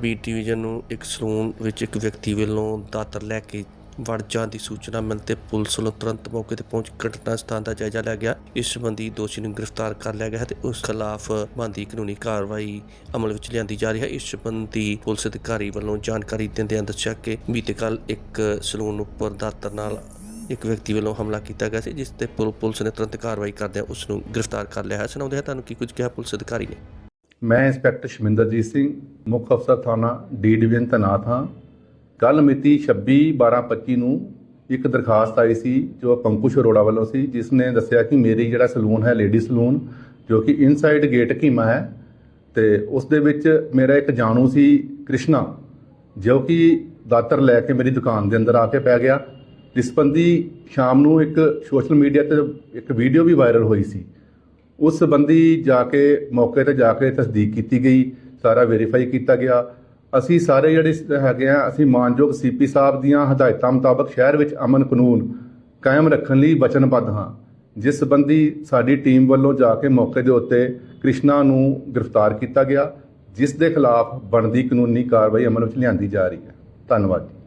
B division ਨੂੰ ਇੱਕ salon ਵਿੱਚ ਇੱਕ ਵਿਅਕਤੀ ਵੱਲੋਂ ਦਾਤਰ ਲੈ ਕੇ ਵੜ ਜਾਣ ਦੀ ਸੂਚਨਾ ਮਿਲਣ ਤੇ ਪੁਲਿਸ ਵੱਲੋਂ ਤੁਰੰਤ ਮੌਕੇ ਤੇ ਪਹੁੰਚ ਘਟਨਾ ਸਥਾਨ ਦਾ ਜਾਇਜ਼ਾ ਲਿਆ ਗਿਆ। ਇਸ ਸੰਬੰਧੀ ਦੋਸ਼ੀ ਨੂੰ ਗ੍ਰਿਫਤਾਰ ਕਰ ਲਿਆ ਗਿਆ ਹੈ ਤੇ ਉਸ ਖਿਲਾਫ ਬਣਦੀ ਕਾਨੂੰਨੀ ਕਾਰਵਾਈ ਅਮਲ ਵਿੱਚ ਲਿਆਂਦੀ ਜਾ ਰਹੀ ਹੈ। ਇਸ ਸੰਬੰਧੀ ਪੁਲਿਸ ਅਧਿਕਾਰੀ ਵੱਲੋਂ ਜਾਣਕਾਰੀ ਦਿੰਦਿਆਂ ਦੱਸਿਆ ਕਿ ਬੀਤੇ ਕੱਲ ਇੱਕ ਸਲੂਨ ਉੱਪਰ ਦਾਤਰ ਨਾਲ ਇੱਕ ਵਿਅਕਤੀ ਵੱਲੋਂ ਹਮਲਾ ਕੀਤਾ ਗਿਆ ਸੀ, ਜਿਸ ਤੇ ਪੁਲ- ਪੁਲਿਸ ਨੇ ਤੁਰੰਤ ਕਾਰਵਾਈ ਕਰਦਿਆਂ ਉਸ ਨੂੰ ਗ੍ਰਿਫਤਾਰ ਕਰ ਲਿਆ ਹੈ। ਸੁਣਾਉਂਦੇ ਹਾਂ ਤੁਹਾਨੂੰ ਕੀ ਕੁਝ ਕਿਹਾ ਪੁਲਿਸ ਅਧਿਕਾਰੀ ਨੇ। ਮੈਂ ਇੰਸਪੈਕਟਰ ਸ਼ਮਿੰਦਰਜੀਤ ਸਿੰਘ, ਮੁੱਖ ਅਫਸਰ ਥਾਣਾ ਡੀ ਡਿਵੀਜ਼ਨ ਤੈਨਾਤ ਹਾਂ। ਕੱਲ ਮਿਤੀ 26 12 25 ਨੂੰ ਇੱਕ ਦਰਖਾਸਤ ਆਈ ਸੀ ਜੋ ਪੰਕੁਸ਼ ਅਰੋੜਾ ਵੱਲੋਂ ਸੀ, ਜਿਸ ਨੇ ਦੱਸਿਆ ਕਿ ਮੇਰੀ ਜਿਹੜਾ ਸਲੂਨ ਹੈ ਲੇਡੀ ਸਲੂਨ, ਜੋ ਕਿ ਇਨਸਾਈਡ ਗੇਟ ਕੀਮਾ ਹੈ ਤੇ ਉਸ ਦੇ ਵਿੱਚ ਮੇਰਾ ਇੱਕ ਜਾਣੂ ਸੀ, ਕ੍ਰਿਸ਼ਨਾ, ਜੋ ਕਿ ਦਾਤਰ ਲੈ ਕੇ ਮੇਰੀ ਦੁਕਾਨ ਦੇ ਅੰਦਰ ਆ ਕੇ ਪੈ ਗਿਆ। ਇਸ ਸੰਬੰਧੀ ਸ਼ਾਮ ਨੂੰ ਇੱਕ ਸੋਸ਼ਲ ਮੀਡੀਆ ਤੇ ਇੱਕ ਵੀਡੀਓ ਵੀ ਵਾਇਰਲ ਹੋਈ ਸੀ। ਉਸ ਸੰਬੰਧੀ ਜਾ ਕੇ, ਮੌਕੇ ਤੇ ਜਾ ਕੇ ਤਸਦੀਕ ਕੀਤੀ ਗਈ, ਸਾਰਾ ਵੈਰੀਫਾਈ ਕੀਤਾ ਗਿਆ। ਅਸੀਂ ਸਾਰੇ ਜਿਹੜੇ ਹੈਗੇ ਆ, ਅਸੀਂ ਮਾਨਯੋਗ ਸੀਪੀ ਸਾਹਿਬ ਦੀਆਂ ਹਦਾਇਤਾਂ ਮੁਤਾਬਕ ਸ਼ਹਿਰ ਵਿੱਚ ਅਮਨ ਕਾਨੂੰਨ ਕਾਇਮ ਰੱਖਣ ਲਈ ਵਚਨਬੱਧ ਹਾਂ। ਜਿਸ ਸੰਬੰਧੀ ਸਾਡੀ ਟੀਮ ਵੱਲੋਂ ਜਾ ਕੇ ਮੌਕੇ ਦੇ ਉੱਤੇ ਕ੍ਰਿਸ਼ਨਾ ਨੂੰ ਗ੍ਰਿਫਤਾਰ ਕੀਤਾ ਗਿਆ, ਜਿਸ ਦੇ ਖਿਲਾਫ ਬਣਦੀ ਕਾਨੂੰਨੀ ਕਾਰਵਾਈ ਅਮਲ ਵਿੱਚ ਲਿਆਂਦੀ ਜਾ ਰਹੀ ਹੈ। ਧੰਨਵਾਦ ਜੀ।